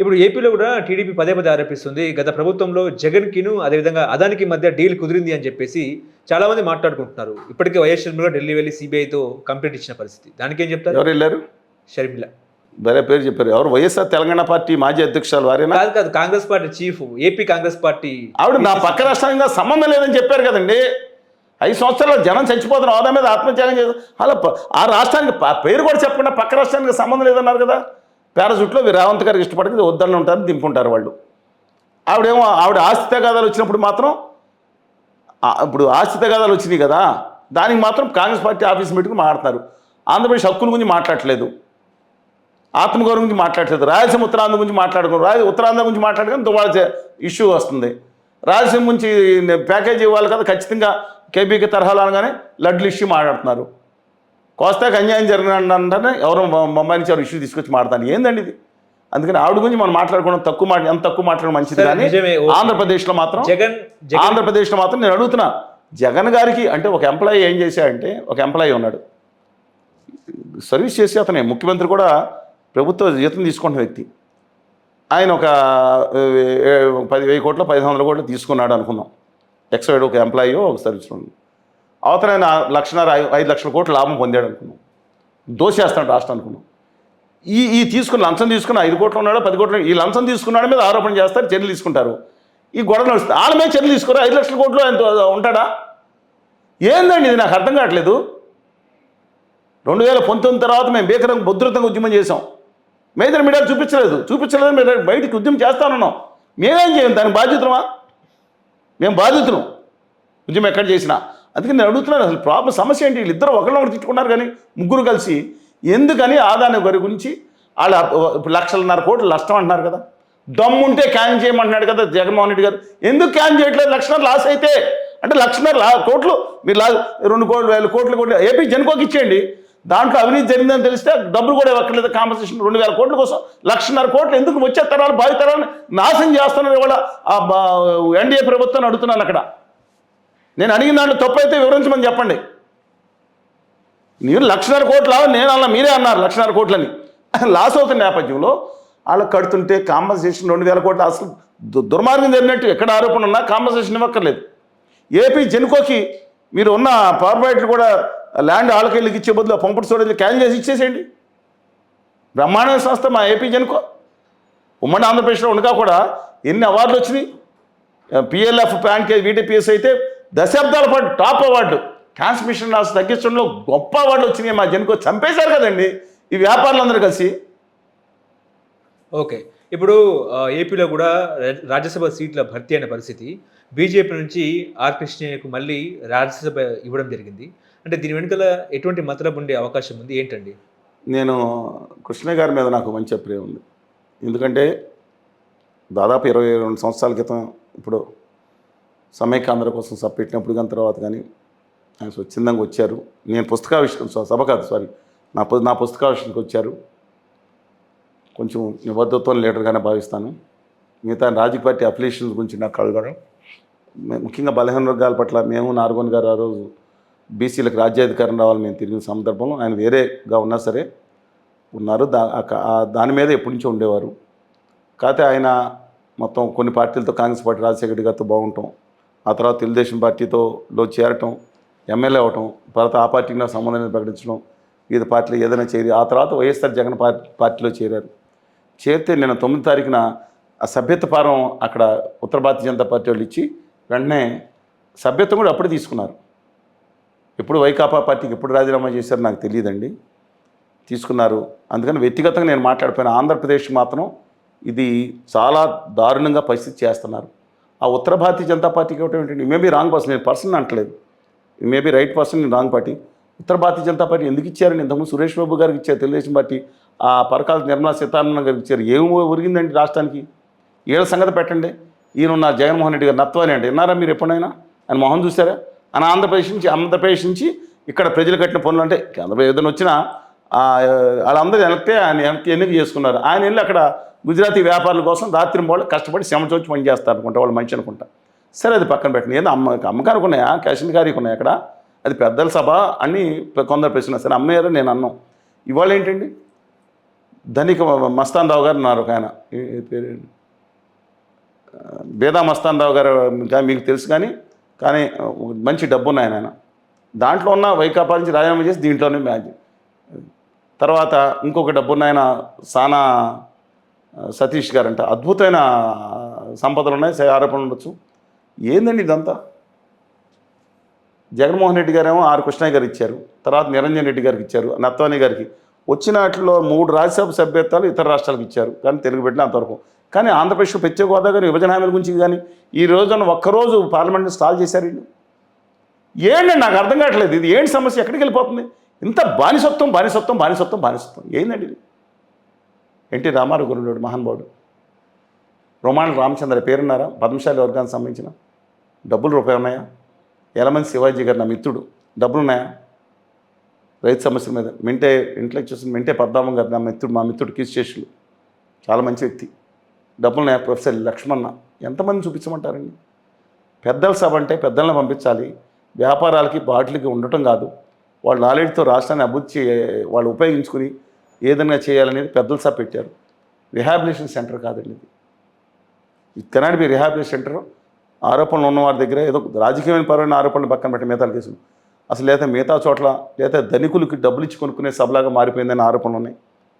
ఇప్పుడు ఏపీలో కూడా టీడీపీ పదే పదే ఆరోపిస్తుంది. గత ప్రభుత్వంలో జగన్కిను అదేవిధంగా అదానికి మధ్య డీల్ కుదిరింది అని చెప్పేసి చాలా మంది మాట్లాడుకుంటున్నారు. ఇప్పటికే వైఎస్ షర్మిల ఢిల్లీ వెళ్ళి సిబిఐతో కంప్లైంట్ ఇచ్చిన పరిస్థితి. దానికి ఏం చెప్తారు? ఎవరు వెళ్ళారు? షర్మిల. వేరే పేరు చెప్పారు. ఎవరు? వైఎస్ఆర్ తెలంగాణ పార్టీ మాజీ అధ్యక్షురాలు వారేనా? కాదు కాదు. Congress party chief AP Congress party ఆవిడ నా పక్క రాష్ట్రంగా సంబంధం లేదని చెప్పారు కదండి. ఐదు సంవత్సరాలు జనం చచ్చిపోతున్న హోదా మీద ఆత్మత్యాగం చేసి అలా ఆ రాష్ట్రానికి పేరు కూడా చెప్పకుండా పక్క రాష్ట్రానికి సంబంధం లేదన్నారు కదా. పారాజూట్లో రేవంత్ గారికి ఇష్టపడితే వద్దని ఉంటారు దింపుంటారు వాళ్ళు. ఆవిడేమో ఆవిడ ఆస్తి తగాదాలు వచ్చినప్పుడు మాత్రం ఇప్పుడు ఆస్తి తగాదాలు వచ్చినాయి కదా దానికి మాత్రం కాంగ్రెస్ పార్టీ ఆఫీస్ మీటింగ్ మాట్లాడతారు. ఆంధ్రప్రదేశ్ హక్కుల గురించి మాట్లాడట్లేదు. ఆత్మగౌరవం గురించి మాట్లాడలేదు రాయలసీమ ఉత్తరాంధ్ర గురించి మాట్లాడుకోరు రాయ ఉత్తరాంధ్ర గురించి మాట్లాడుకుని దుబారా ఇష్యూ వస్తుంది. రాయలసీమ నుంచి ప్యాకేజ్ ఇవ్వాలి కదా ఖచ్చితంగా కేబీకి తరహాలు అనగానే లడ్లు ఇష్యూ మాట్లాడుతున్నారు. కోస్తాకి అన్యాయం జరిగినంటే ఎవరో బొంబాయి నుంచి ఎవరు ఇష్యూ తీసుకొచ్చి మాట్లాడతాను ఏందండి ఇది? అందుకని ఆవిడ గురించి మనం మాట్లాడుకోవడం తక్కువ మాట ఎంత తక్కువ మాట్లాడడం మంచిది కానీ. ఆంధ్రప్రదేశ్లో మాత్రం జగన్ ఆంధ్రప్రదేశ్లో మాత్రం నేను అడుగుతున్నా జగన్ గారికి అంటే ఒక ఎంప్లాయీ ఏం చేశాడంటే ఒక ఎంప్లాయీ ఉన్నాడు. సర్వీస్ చేసి అతనే ముఖ్యమంత్రి కూడా ప్రభుత్వ జీతం తీసుకుంటున్న వ్యక్తి. ఆయన ఒక పది వెయ్యి కోట్లు పదిహేను వందల కోట్లు తీసుకున్నాడు అనుకుందాం. ఎక్సైడ్ ఒక ఎంప్లాయీ ఒక సర్వీస్ అవతలైన లక్షన్నర ఐదు లక్షల కోట్ల లాభం పొందాడు అనుకున్నాం. దోషేస్తాడు రాష్ట్రం అనుకున్నాం. ఈ ఈ తీసుకున్న లంచం తీసుకున్న ఐదు కోట్లు ఉన్నాడో పది కోట్లు ఈ లంచం తీసుకున్నాడు మీద ఆరోపణ చేస్తారు చర్యలు తీసుకుంటారు. ఈ గొడవ నడుస్తుంది. వాళ్ళ మీద చర్యలు తీసుకున్నారు ఐదు లక్షల కోట్లు ఆయన ఉంటాడా? ఏందండి ఇది? నాకు అర్థం కావట్లేదు. రెండు వేల పంతొమ్మిది తర్వాత మేము భీకరం భద్రతంగా ఉద్యమం చేసాం మేజర్ మీడియాలు చూపించలేదు. చూపించలేదు మీరు బయటికి ఉద్యమం చేస్తానన్నాం. మేమేం చేయం? దానికి బాధ్యతమా మేము బాధితులం. ఉద్యమం ఎక్కడ చేసినా. అందుకని నేను అడుగుతున్నాను అసలు ప్రాబ్లం సమస్య ఏంటి? వీళ్ళిద్దరు ఒకటి తిట్టుకున్నారు కానీ ముగ్గురు కలిసి ఎందుకని ఆదాని గారి గురించి వాళ్ళ ఇప్పుడు లక్షలన్నర కోట్లు నష్టం అంటున్నారు కదా. దమ్ముంటే క్యాన్ చేయమంటున్నాడు కదా జగన్మోహన్ రెడ్డి గారు. ఎందుకు క్యాన్ చేయట్లేదు? లక్షన్నర లాస్ అయితే. అంటే లక్షన్నర లా కోట్లు మీరు లా రెండు కోట్లు వేల కోట్లు కోట్లు ఏపీ జనకోకి ఇచ్చేయండి. దాంట్లో అవినీతి జరిగిందని తెలిస్తే డబ్బులు కూడా ఇవ్వక్కర్లేదు కాంపన్సేషన్ రెండు వేల కోట్ల కోసం లక్షన్నర కోట్లు ఎందుకు వచ్చే తరాలు భావితరాలు నాశనం చేస్తున్నారు ఇవాళ ఎన్డీఏ ప్రభుత్వాన్ని అడుగుతున్నాను అక్కడ. నేను అడిగిన దాంట్లో తప్పు అయితే వివరించమని చెప్పండి. మీరు లక్షన్నర కోట్లు నేను అన్న మీరే అన్నారు లక్షన్నర కోట్లని. లాస్ అవుతున్న నేపథ్యంలో వాళ్ళకి కడుతుంటే కాంపన్సేషన్ రెండు వేల కోట్లు అసలు దు- దుర్మార్గం జరిగినట్టు ఎక్కడ ఆరోపణ ఉన్నా కాంపన్సేషన్ ఇవ్వక్కర్లేదు. ఏపీ జెన్కోకి మీరు ఉన్న పవర్ కూడా ల్యాండ్ ఆళ్ళకెళ్ళకి ఇచ్చే బదులు పంపుడు స్టోరేజ్ క్యాన్ చేసి ఇచ్చేసేయండి. బ్రహ్మాండమైన సంస్థ మా ఏపీ జెన్కో. ఉమ్మడి ఆంధ్రప్రదేశ్లో ఉండగా కూడా ఎన్ని అవార్డులు వచ్చినాయి? పిఎల్ఎఫ్ ప్యాన్ కే వీటీపీఎస్ అయితే దశాబ్దాల పాటు టాప్ అవార్డు. ట్రాన్స్మిషన్ లాస్ తగ్గించడంలో గొప్ప అవార్డులు వచ్చినాయి. మా జన్కో చంపేశారు కదండి. ఈ వ్యాపారులందరూ కలిసి. ఓకే. ఇప్పుడు ఏపీలో కూడా రాజ్యసభ సీట్ల భర్తీ అయిన పరిస్థితి. బీజేపీ నుంచి ఆర్ కృష్ణయ్యకు మళ్ళీ రాజ్యసభ ఇవ్వడం జరిగింది. అంటే దీని వెనుకల ఎటువంటి మతలబు ఉండే అవకాశం ఉంది? ఏంటండి? నేను కృష్ణ గారి మీద నాకు మంచి అభిప్రాయం ఉంది. ఎందుకంటే దాదాపు ఇరవై రెండు సంవత్సరాల క్రితం ఇప్పుడు సమైకాంధ్ర కోసం సభ పెట్టినప్పుడు కానీ తర్వాత కానీ ఆయన స్వచ్ఛందంగా వచ్చారు. నేను పుస్తకావిష్కరణ సభ కాదు సారీ నా నా పుస్తకావిష్కరణకు వచ్చారు. కొంచెం నిబద్ధత్వం లీడర్గానే భావిస్తాను. మిగతా రాజకీయ పార్టీ అఫిలియేషన్స్ గురించి నాకు కలగడం ముఖ్యంగా బలహీన వర్గాల పట్ల మేము నార్గోన్ గారు ఆ రోజు బీసీలకు రాజ్యాధికారం రావాలని మేము తిరిగిన సందర్భంలో ఆయన వేరేగా ఉన్నా సరే ఉన్నారు. దా దాని మీద ఎప్పటి నుంచో ఉండేవారు. కాకపోతే ఆయన మొత్తం కొన్ని పార్టీలతో కాంగ్రెస్ పార్టీ రాజశేఖర గారితో బాగుంటాం. ఆ తర్వాత తెలుగుదేశం పార్టీతో లో చేరటం ఎమ్మెల్యే అవటం తర్వాత ఆ పార్టీకి నాకు సంబంధం ప్రకటించడం వివిధ పార్టీలు ఏదైనా చేరి ఆ తర్వాత వైఎస్ఆర్ జగన్ పార్టీ పార్టీలో చేరారు. చేరితే నేను తొమ్మిది తారీఖున ఆ సభ్యత్వ ఫారం అక్కడ ఉత్తర భారతీయ జనతా పార్టీ వాళ్ళు ఇచ్చి వెంటనే సభ్యత్వం కూడా అప్పుడే తీసుకున్నారు. ఎప్పుడు వైకాపా పార్టీకి ఎప్పుడు రాజీనామా చేశారో నాకు తెలియదండి. తీసుకున్నారు. అందుకని వ్యక్తిగతంగా నేను మాట్లాడిపోయిన ఆంధ్రప్రదేశ్ మాత్రం ఇది చాలా దారుణంగా పరిస్థితి చేస్తున్నారు. ఆ ఉత్తర భారతీయ జనతా పార్టీకి ఇవ్వటం ఏంటంటే మేబీ రాంగ్ పర్సన్ నేను పర్సన్ అంటలేదు మేబీ రైట్ పర్సన్ నేను wrong party. Uttara Bharatiya Janata party ఎందుకు ఇచ్చారని ఇంతకుముందు సురేష్ బాబు గారికి ఇచ్చారు తెలుగుదేశం పార్టీ. ఆ పరకాల నిర్మలా సీతారామన్ గారికి ఇచ్చారు. ఏమో ఒరిగిందండి రాష్ట్రానికి? ఏళ్ళ సంగతి పెట్టండి. ఈయన ఉన్న జగన్మోహన్ రెడ్డి గారు నత్వాని అంటే విన్నారా మీరు ఎప్పుడైనా? ఆయన మొహం చూసారా? అని ఆంధ్రప్రదేశ్ నుంచి ఆంధ్రప్రదేశ్ నుంచి ఇక్కడ ప్రజలు కట్టిన పనులు అంటే ఆంధ్రప్రదేశ్ ఏదైనా వచ్చినా వాళ్ళందరూ వెనక్తే ఆయన వెనక్కి ఎన్నిక చేసుకున్నారు? ఆయన వెళ్ళి అక్కడ గుజరాతీ వ్యాపారుల కోసం రాత్రి వాళ్ళు కష్టపడి శ్రమ పని చేస్తారు అనుకుంటా వాళ్ళు మంచి అనుకుంటా. సరే అది పక్కన పెట్టండి. ఏదో అమ్మ అమ్మకానికి ఉన్నాయా? క్యాషన్ గారికి ఉన్నాయా అక్కడ? అది పెద్దల సభ అని కొందరు ప్రశ్న సరే అమ్మయ్యారు నేను అన్నాం. ఇవాళ ఏంటండి? ధనిక మస్తాన్ రావు గారు ఉన్నారు ఒక ఆయన. పేరు బేదా మస్తాన్ రావు గారు ఇంకా మీకు తెలుసు కానీ కానీ మంచి డబ్బు ఉన్నాయి ఆయన ఆయన. దాంట్లో ఉన్న వైకాపా నుంచి రాజీనామా చేసి దీంట్లోనే మ్యాచ్. తర్వాత ఇంకొక డబ్బున్న ఆయన సానా సతీష్ గారు అంట అద్భుతమైన సంపదలు ఉన్నాయి స- ఆరోపణలు ఉండొచ్చు. ఏందండి ఇదంతా? జగన్మోహన్ రెడ్డి గారేమో ఆర్ కృష్ణయ్య గారు ఇచ్చారు. తర్వాత నిరంజన్ రెడ్డి గారికి ఇచ్చారు నత్వాని గారికి. వచ్చిన వాటిలో మూడు రాజ్యసభ సభ్యత్వాలు ఇతర రాష్ట్రాలకు ఇచ్చారు కానీ తెలుగు పెట్టిన అంతవరకు. కానీ ఆంధ్రప్రదేశ్లో ప్రత్యేక హోదా కానీ విభజన హామీల గురించి కానీ ఈ రోజున ఒక్కరోజు పార్లమెంట్ని స్టాల్ చేశారు వీళ్ళు. ఏంటండి నాకు అర్థం కావట్లేదు ఇది ఏంటి సమస్య? ఎక్కడికి వెళ్ళిపోతుంది? ఇంత బానిసత్వం బానిసత్వం బానిసత్వం బానిసత్వం. ఏందండి ఎన్టీ రామారావు గురుడు మహానుభావుడు రొమాన్ రామచంద్ర పేరున్నారా? పద్మశాలి వర్గానికి సంబంధించిన. డబ్బులు రూపాయి ఉన్నాయా? ఎలమంది శివాజీ గారు నా మిత్రుడు. డబ్బులు ఉన్నాయా? రైతు సమస్యల మీద. మింటే ఇంట్లో చూసిన మింటే పద్మావం గారు నా మిత్రుడు మా మిత్రుడు కీస్ చేషులు చాలా మంచి వ్యక్తి. డబ్బులు ఉన్నాయా? ప్రొఫెసర్ లక్ష్మణ. ఎంతమంది చూపించమంటారండి? పెద్దల సభ అంటే పెద్దలను పంపించాలి. వ్యాపారాలకి బాటిల్కి ఉండటం కాదు. వాళ్ళ నాలెడ్జ్తో రాష్ట్రాన్ని అభివృద్ధి వాళ్ళు ఉపయోగించుకుని ఏదైనా చేయాలనేది పెద్దలు సహా పెట్టారు. రిహాబిలేషన్ సెంటర్ కాదండి ఇది. ఇది కెనాట్ బి రిహాబిలేషన్ సెంటర్. ఆరోపణలు ఉన్న వారి దగ్గర ఏదో రాజకీయమైన పరమైన ఆరోపణలు పక్కన పెట్టి మిగతా కేసులు. అసలు లేదా మిగతా చోట్ల లేదా ధనికులకి డబ్బులు ఇచ్చి కొనుక్కునే సభలాగా మారిపోయిందని ఆరోపణలు ఉన్నాయి.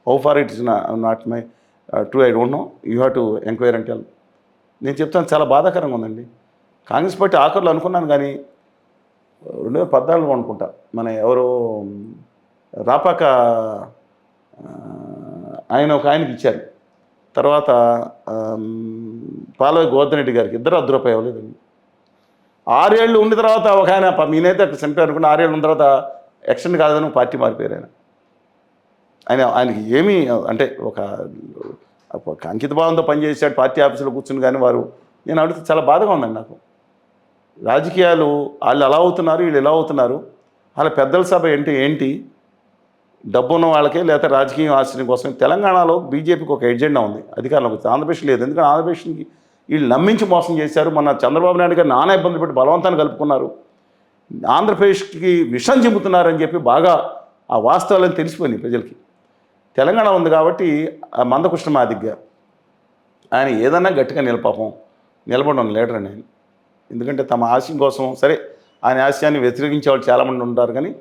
How far it is not my true I don't know. You have to enquire అంటే నేను చెప్తాను చాలా బాధాకరంగా ఉందండి. కాంగ్రెస్ పార్టీ ఆఖరులు అనుకున్నాను కానీ రెండు వేల పద్నాలుగు అనుకుంటా. మన ఎవరో రాపాక ఆయన ఒక ఆయనకి ఇచ్చారు. తర్వాత పాలవ గోవర్ధనరెడ్డి గారికి. ఇద్దరు అర్ధ రూపాయి ఇవ్వలేదండి ఆరేళ్ళు ఉన్న తర్వాత ఒక ఆయన ప- నేనైతే అక్కడ సెంటర్ అనుకున్న ఆరేళ్ళు ఉన్న తర్వాత ఎక్స్టెండ్ కాదని పార్టీ మారిపోయారు ఆయన. ఆయన ఆయనకి ఏమీ అంటే ఒక ఒక అంకిత భావంతో పనిచేసాడు పార్టీ ఆఫీసులో కూర్చుని కానీ వారు. నేను అడిగితే చాలా బాధగా ఉందండి నాకు. రాజకీయాలు వాళ్ళు ఎలా అవుతున్నారు వీళ్ళు ఎలా అవుతున్నారు వాళ్ళ పెద్దల సభ ఏంటి ఏంటి డబ్బు ఉన్న వాళ్ళకే లేదా రాజకీయ ఆశ్రయం కోసం తెలంగాణలో బీజేపీకి ఒక ఎజెండా ఉంది అధికారంలోకి వచ్చి ఆంధ్రప్రదేశ్ లేదు ఎందుకంటే ఆంధ్రప్రదేశ్కి వీళ్ళు నమ్మించి మోసం చేశారు. మన చంద్రబాబు నాయుడు గారు నానా ఇబ్బంది పెట్టి బలవంతాన్ని కలుపుకున్నారు. ఆంధ్రప్రదేశ్కి విషం చెబుతున్నారని చెప్పి బాగా ఆ వాస్తవాలను తెలిసిపోయినాయి ప్రజలకి. తెలంగాణ ఉంది కాబట్టి ఆ మందకృష్ణ మాదిగ్గా ఆయన ఏదన్నా గట్టిగా నిలపాపం నిలబడడం లీడర్ నేను ఎందుకంటే తమ ఆశయం కోసం సరే ఆయన ఆశయాన్ని వ్యతిరేకించే వాళ్ళు చాలామంది ఉంటారు కానీ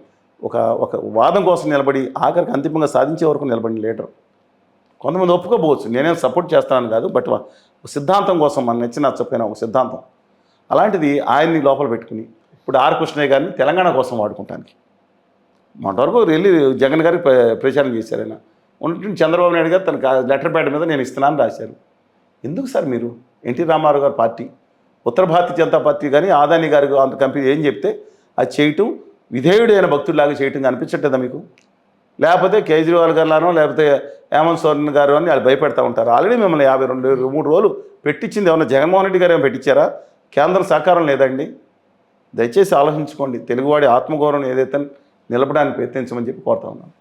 ఒక ఒక వాదం కోసం నిలబడి ఆఖరికి అంతిమంగా సాధించే వరకు నిలబడిన లీడర్. కొంతమంది ఒప్పుకోపోవచ్చు నేనేం సపోర్ట్ చేస్తానని కాదు బట్ సిద్ధాంతం కోసం మన నచ్చిన చెప్పిన ఒక సిద్ధాంతం. అలాంటిది ఆయన్ని లోపల పెట్టుకుని ఇప్పుడు ఆర్ కృష్ణయ్య గారిని తెలంగాణ కోసం వాడుకుంటానికి. మొన్నటివరకు వెళ్ళి జగన్ గారికి ప్ర- ప్రచారం చేశారు ఆయన. ఉన్నట్టు చంద్రబాబు నాయుడు గారు తన లెటర్ ప్యాడ్ మీద నేను ఇస్తున్నాను రాశారు. ఎందుకు సార్ మీరు? NT Ramarao garu party. Uttara Bharatiya Janata party కానీ ఆదాని గారు అంత కంపెనీ ఏం చెప్తే అది చేయటం విధేయుడైన భక్తుడిలాగా చేయటం కనిపించట్లేదా మీకు? లేకపోతే కేజ్రీవాల్ గారులానో లేకపోతే హేమంత్ సోరెన్ గారు అని వాళ్ళు భయపెడతా ఉంటారు. ఆల్రెడీ మిమ్మల్ని యాభై రెండు మూడు రోజులు పెట్టించింది ఏమన్నా జగన్మోహన్ రెడ్డి గారు ఏమైనా పెట్టించారా కేంద్రం సహకారం లేదండి. దయచేసి ఆలోచించుకోండి. తెలుగువాడి ఆత్మగౌరవం ఏదైతే నిలపడానికి ప్రయత్నించమని చెప్పి కోరుతా ఉన్నాను.